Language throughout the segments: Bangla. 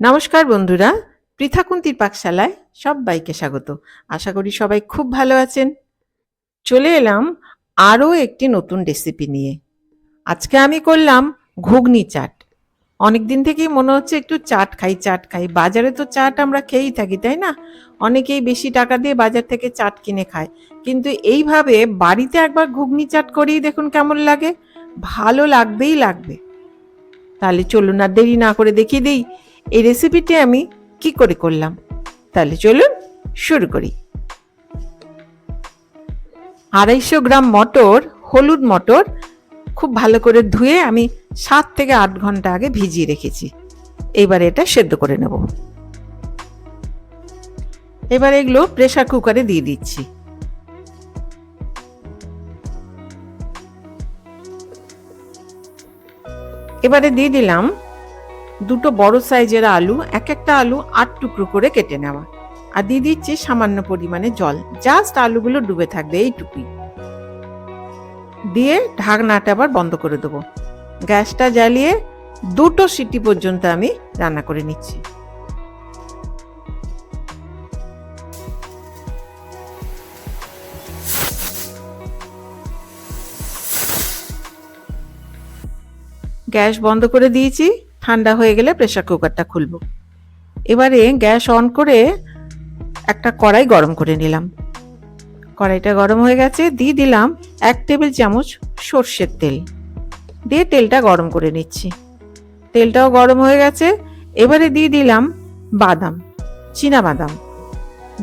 নমস্কার বন্ধুরা, পৃথাকুন্তির পাকশালায় সবাইকে স্বাগত। আশা করি সবাই খুব ভালো আছেন। চলে এলাম আরও একটি নতুন রেসিপি নিয়ে। আজকে আমি করলাম ঘুগনি চাট। অনেক দিন থেকেই মনে হচ্ছে একটু চাট খাই চাট খাই। বাজারে তো চাট আমরা খেয়েই থাকি, তাই না? অনেকেই বেশি টাকা দিয়ে বাজার থেকে চাট কিনে খায়। কিন্তু এইভাবে বাড়িতে একবার ঘুগনি চাট করেই দেখুন কেমন লাগে। ভালো লাগবেই লাগবে। তাহলে চলুন আর দেরি না করে দেখিয়ে দিই। এই রেসিপিটি আমি কি করে করলাম? তাহলে চলুন শুরু করি। আড়াইশো গ্রাম মটর, হলুদ মটর খুব ভালো করে ধুয়ে আমি সাত থেকে আট ঘণ্টা আগে ভিজিয়ে রেখেছি। এবার এটা সেদ্ধ করে নেব। এবার এগুলো প্রেসার কুকারে দিয়ে দিচ্ছি। এবারে দিয়ে দিলাম দুটো বড় সাইজের আলু, এক একটা আলু আট টুকরো করে কেটে নেওয়া। আর দিয়ে দিচ্ছি সামান্য পরিমাণে জল, জাস্ট আলুগুলো ডুবে থাকবে এইটুকুই। দিয়ে ঢাকনাটা আবার বন্ধ করে দেবো। গ্যাসটা জ্বালিয়ে দুটো সিটি পর্যন্ত আমি রান্না করে নিচ্ছি। গ্যাস বন্ধ করে দিয়েছি। ঠান্ডা হয়ে গেলে প্রেসার কুকারটা খুলবো। এবারে গ্যাস অন করে একটা কড়াই গরম করে নিলাম। কড়াইটা গরম হয়ে গেছে, দিয়ে দিলাম এক টেবিল চামচ সর্ষের তেল। দিয়ে তেলটা গরম করে নিচ্ছি। তেলটাও গরম হয়ে গেছে, এবারে দিয়ে দিলাম বাদাম চীনা বাদাম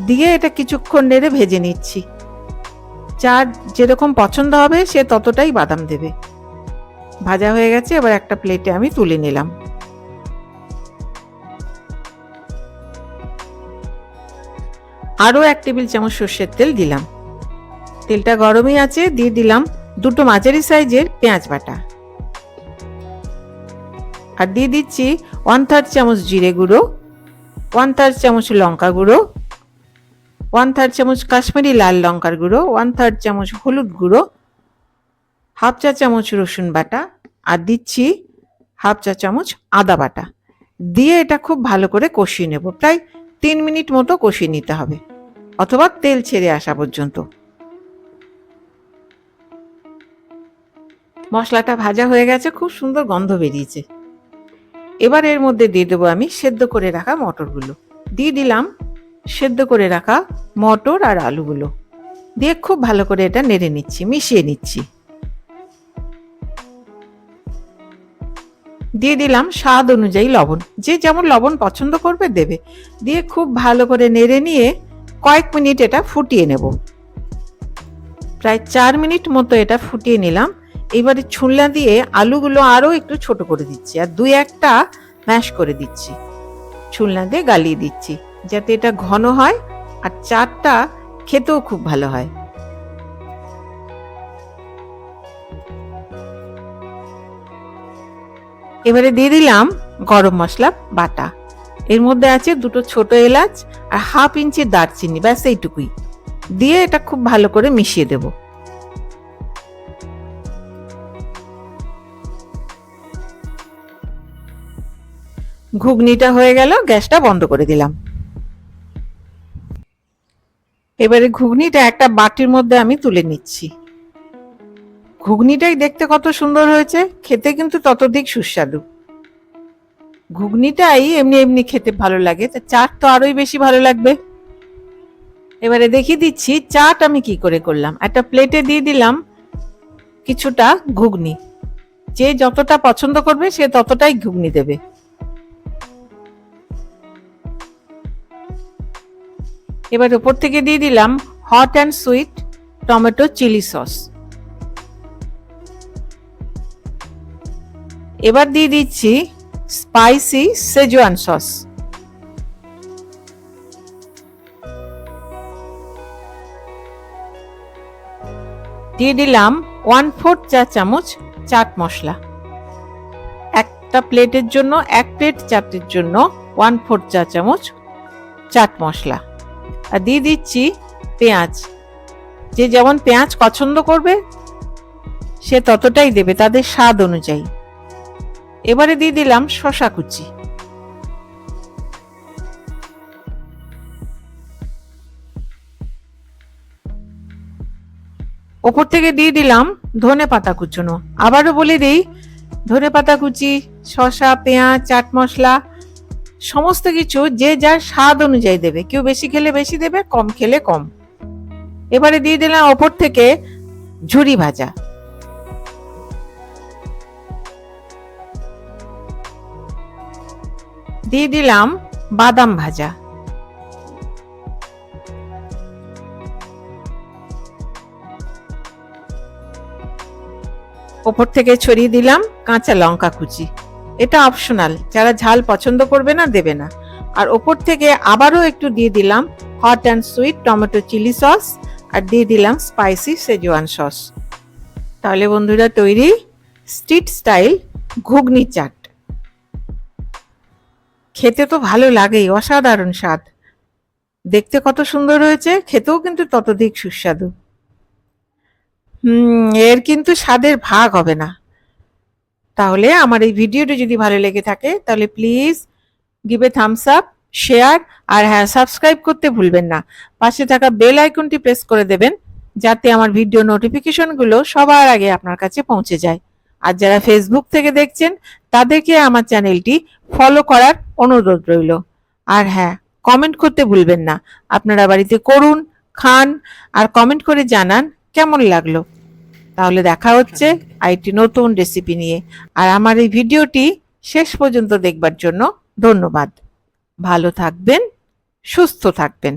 দিয়ে এটা কিছুক্ষণ নেড়ে ভেজে নিচ্ছি। যার যেরকম পছন্দ হবে সে ততটাই বাদাম দেবে। ভাজা হয়ে গেছে, এবার একটা প্লেটে আমি তুলে নিলাম। আরও এক টেবিল চামচ সর্ষের তেল দিলাম। তেলটা গরমই আছে, দিয়ে দিলাম দুটো মাঝারি সাইজের পেঁয়াজ বাটা। আর দিয়ে দিচ্ছি ওয়ান থার্ড চামচ জিরে গুঁড়ো ওয়ান থার্ড চামচ লঙ্কা গুঁড়ো ওয়ান থার্ড চামচ কাশ্মীরি লাল লঙ্কার গুঁড়ো ওয়ান থার্ড চামচ হলুদ গুঁড়ো হাফ চা চামচ রসুন বাটা আর দিচ্ছি হাফ চা চামচ আদা বাটা। দিয়ে এটা খুব ভালো করে কষিয়ে নেব, প্রায় তিন মিনিট মতো কষিয়ে নিতে হবে। অথবা তেল ছেড়ে আসা পর্যন্ত। মশলাটা ভাজা হয়ে গেছে, খুব সুন্দর গন্ধ বেরিয়েছে। এবার এর মধ্যে দিয়ে দেবো আমি সেদ্ধ করে রাখা মটরগুলো। দিয়ে দিলাম সেদ্ধ করে রাখা মটর আর আলুগুলো। দিয়ে খুব ভালো করে এটা নেড়ে নিচ্ছি, মিশিয়ে নিচ্ছি। দিয়ে দিলাম স্বাদ অনুযায়ী লবণ। যে যেমন লবণ পছন্দ করবে দেবে। দিয়ে খুব ভালো করে নেড়ে নিয়ে কয়েক মিনিট এটা ফুটিয়ে নেব। প্রায় চার মিনিট মতো এটা ফুটিয়ে নিলাম। এবারে ছুলনা দিয়ে আলুগুলো আরও একটু ছোট করে দিচ্ছি আর দুই একটা ম্যাশ করে দিচ্ছি। ছুলনা দিয়ে গালিয়ে দিচ্ছি যাতে এটা ঘন হয় আর চারটা খেতেও খুব ভালো হয়। এবারে দিয়ে দিলাম গরম মশলা বাটা। এর মধ্যে আছে দুটো ছোট এলাচ আর হাফ ইঞ্চি দারচিনি, ব্যাস এইটুকুই। দিয়ে এটা খুব ভালো করে মিশিয়ে দেব। ঘুগনিটা হয়ে গেল, গ্যাসটা বন্ধ করে দিলাম। এবারে ঘুগনিটা একটা বাটির মধ্যে আমি তুলে নিচ্ছি। ঘুগনিটাই দেখতে কত সুন্দর হয়েছে, খেতে কিন্তু ততধিক সুস্বাদু। ঘুগনিটাই এমনি এমনি খেতে ভালো লাগে। তা চাট তো আরোই বেশি ভালো লাগবে। এবারে দেখিয়ে দিচ্ছি চাট আমি কি করে করলাম। একটা প্লেটে দিয়ে দিলাম কিছুটা ঘুগনি। যে যতটা পছন্দ করবে সে ততটাই ঘুগনি দেবে। এবার উপর থেকে দিয়ে দিলাম hot and sweet tomato chili sauce. এবার দিয়ে দিচ্ছি স্পাইসি সেজওয়ান সস দিয়ে দিলাম ওয়ান ফোর্থ চা চামচ চাট মশলা। একটা প্লেটের জন্য, এক প্লেট চাটের জন্য ওয়ান ফোর্থ চা চামচ চাট মশলা। আর দিয়ে দিচ্ছি পেঁয়াজ। যে যেমন পেঁয়াজ পছন্দ করবে, সে ততটাই দেবে, তাদের স্বাদ অনুযায়ী। এবারে দিয়ে দিলাম শশা কুচি। ওপর থেকে দিয়ে দিলাম ধনে পাতা কুচনো। আবারও বলে দিই, ধনে পাতা কুচি শশা পেঁয়াজ, চাট মশলা, সমস্ত কিছু যে যার স্বাদ অনুযায়ী দেবে। কেউ বেশি খেলে বেশি দেবে, কম খেলে কম। এবারে দিয়ে দিলাম ওপর থেকে ঝুরি ভাজা। দিয়ে দিলাম বাদাম ভাজা। ওপর থেকে ছড়িয়ে দিলাম কাঁচা লঙ্কা কুচি। এটা অপশনাল যারা ঝাল পছন্দ করবে না, দেবে না। আর ওপর থেকে আবারও একটু দিয়ে দিলাম hot and sweet tomato chili sauce আর দিয়ে দিলাম স্পাইসি সেজওয়ান সস তাহলে বন্ধুরা, তৈরি স্ট্রিট স্টাইল ঘুগনি চাট। খেতে তো ভালো লাগেই, অসাধারণ স্বাদ। দেখতে কত সুন্দর হয়েছে, খেতেও কিন্তু ততোধিক সুস্বাদু। হুম, এর কিন্তু স্বাদের ভাগ হবে না। তাহলে আমার এই ভিডিওটি যদি ভালো লেগে থাকে, তাহলে please give a thumbs up share আর হ্যাঁ সাবস্ক্রাইব করতে ভুলবেন না। পাশে থাকা বেল আইকনটি প্রেস করে দেবেন, যাতে আমার ভিডিও নোটিফিকেশনগুলো সবার আগে আপনার কাছে পৌঁছে যায়। আর যারা ফেসবুক থেকে দেখছেন, তাদেরকে আমার চ্যানেলটি ফলো করার অনুরোধ রইল। আর হ্যাঁ কমেন্ট করতে ভুলবেন না। আপনারা বাড়িতে করুন, খান, আর কমেন্ট করে জানান কেমন লাগল। তাহলে দেখা হচ্ছে আইটি নতুন রেসিপি নিয়ে। আর আমার এই ভিডিওটি শেষ পর্যন্ত দেখবার জন্য ধন্যবাদ। ভালো থাকবেন, সুস্থ থাকবেন।